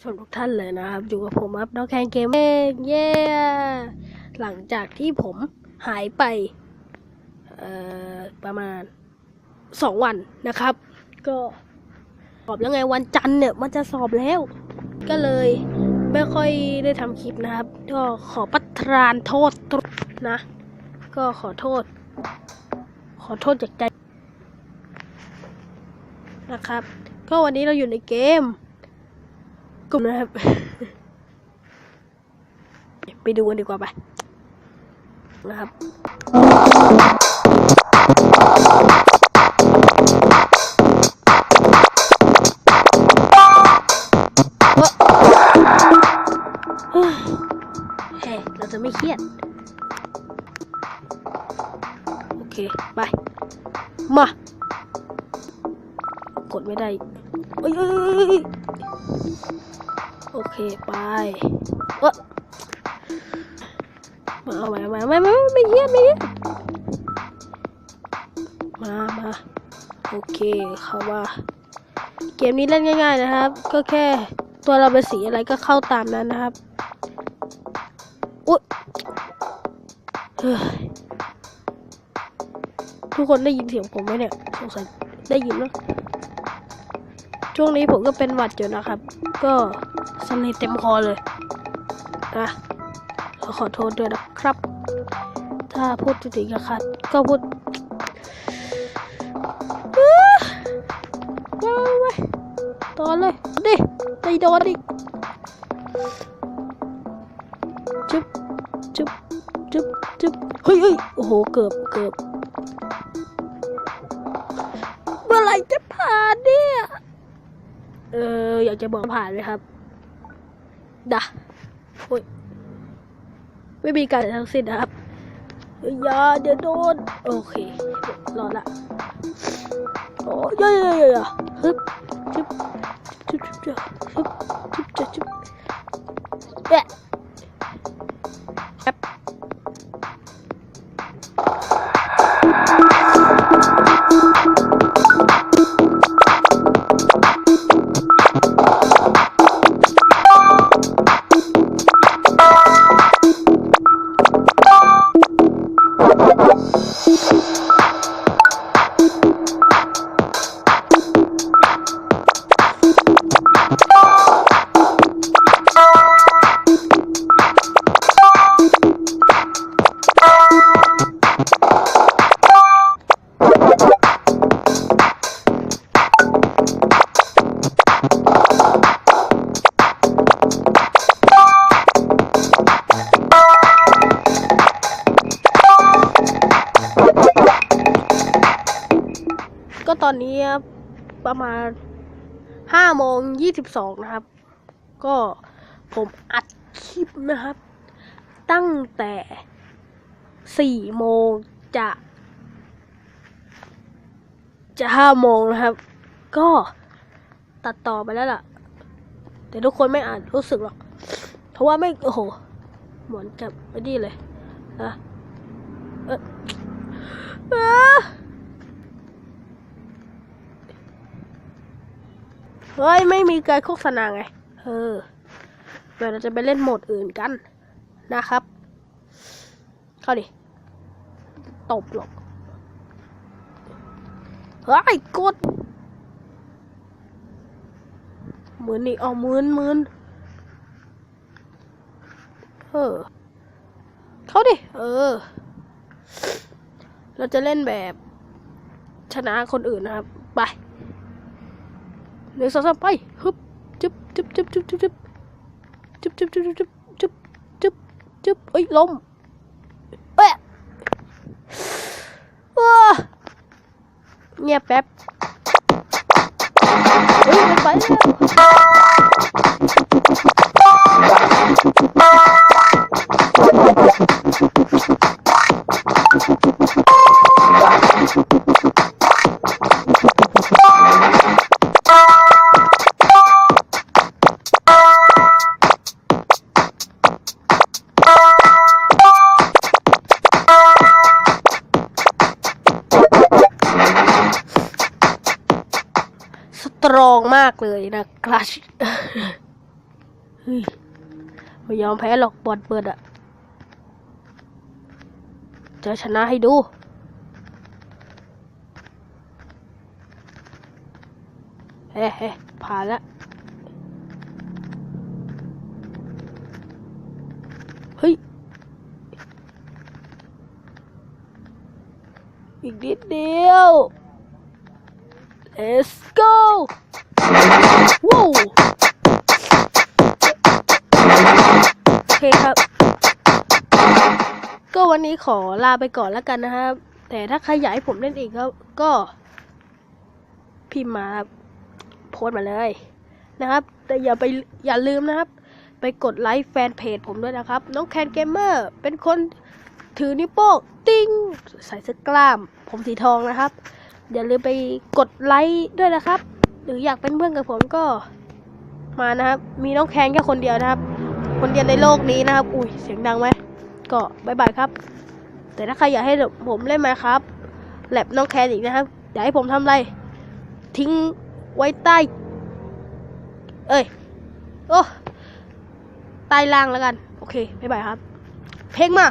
ผู้ชมทุกท่านเลยนะครับ อยู่กับผมครับน้องแคนเกมเองเย้หลังจากที่ผมหายไปประมาณสองวันนะครับ ก็สอบแล้วไงวันจันทร์เนี่ยมันจะสอบแล้ว ก็เลยไม่ค่อยได้ทำคลิปนะครับ ก็ขอประทานโทษนะ ก็ขอโทษ ขอโทษจากใจนะครับ ก็วันนี้เราอยู่ในเกม กลุ่มนะครับ ไปดูกันดีกว่าไป นะครับเฮ้เราจะไม่เครียด โอเค ไป มา กดไม่ได้เอ้ย โอเคไปเออมาเอาใหม่ใหม่เอาใหม่ไม่ไม่ไม่เครียดไม่เครียดมามาโอเคเขาว่าเกมนี้เล่นง่าย ๆนะครับ ก็แค่ตัวเราเป็นสีอะไรก็เข้าตามนั้นนะครับอุ๊ยเฮ้ยทุกคนได้ยินเสียงผมไหมเนี่ยสงสัยได้ยินเนอะ ช่วงนี้ผมก็เป็นหวัดอยู่นะครับ ก็สนิทเต็มคอเลยนะขอขอโทษด้วยนะครับ ถ้าพูดถึงกับขัดก็พูดอื้อว้าวเว้ยต่อเลยดิไปโดนดิจุ๊บจุ๊บจุ๊บจุ๊บเฮ้ยเฮ้ยโอ้โห เกือบเกือบเมื่อไรจะผ่านเนี่ย เอออยากจะบอกผ่านเลยครับดะโอ้ยไม่มีการทั้งสิ้นนะครับยอย่าเดี๋ยวโดนโอเครอดละโอ้ยยยยยฮึบจุ๊บจุ๊บจุ๊บจุ๊บฮึบจุ๊บจุ๊บจุ๊บแอบ ก็ตอนนี้ครับประมาณห้าโมงยี่สิบสองนะครับ ก็ผมอัดคลิปนะครับ ตั้งแต่สี่โมงจะจะห้าโมงนะครับ ก็ตัดต่อไปแล้วล่ะ แต่ทุกคนไม่อ่านรู้สึกหรอก เพราะว่าไม่ โอ้โห เหมือนกับไอ้นี่เลยนะเออ เฮ้ย ไม่มีการโฆษณาไง เออเดี๋ยวเราจะไปเล่นโหมดอื่นกันนะครับ เข้าดิ ตบหรอกเฮ้ยกดหมือนนี่เอาหมือนหมือนเออ เข้าดิ เออ เราจะเล่นแบบชนะคนอื่นนะครับ ไป หนึ่งสองสามไปฮึบจึ๊บจึ๊บจึ๊บจึ๊บจึ๊บจึ๊บจึ๊บจึ๊บจึ๊บจึ๊บจึ๊บจึ๊บจึ๊บเอ้ยล้มเอ้ยว้าเงียบแป๊บเฮ้ยไปแล้ว ตรองมากเลยนะคลัชไม่ยอมแพ้หรอกบอดเปิดอะจะชนะให้ดู เฮ้เฮ้ผ่านแล้วเฮ้ย อีกนิดเดียว let's go ว้าวโอเคครับ ก็วันนี้ขอลาไปก่อนแล้วกันนะครับ แต่ถ้าใครอยากให้ผมเล่นอีกก็ก็ พิมพ์มาครับโพสต์มาเลยนะครับ แต่อย่าไปอย่าลืมนะครับ ไปกดไลค์แฟนเพจผมด้วยนะครับ น้องแคนเกมเมอร์เป็นคนถือนิ้วโป้งติ้งใส่เสื้อกล้าม ผมสีทองนะครับ อย่าลืมไปกดไลค์ด้วยนะครับ หรืออยากเป็นเพื่อนกับผมก็มานะครับ มีน้องแคนแค่คนเดียวนะครับ คนเดียวในโลกนี้นะครับ อุ้ยเสียงดังไหมก็บายบายครับ แต่ถ้าใครอยากให้ผมเล่นไหมครับแลบน้องแคนอีกนะครับอยากให้ผมทำอะไร ทิ้งไว้ใต้ เอ้ยโอ้ใต้ล่างแล้วกัน โอเคบายบายครับ เพลงมา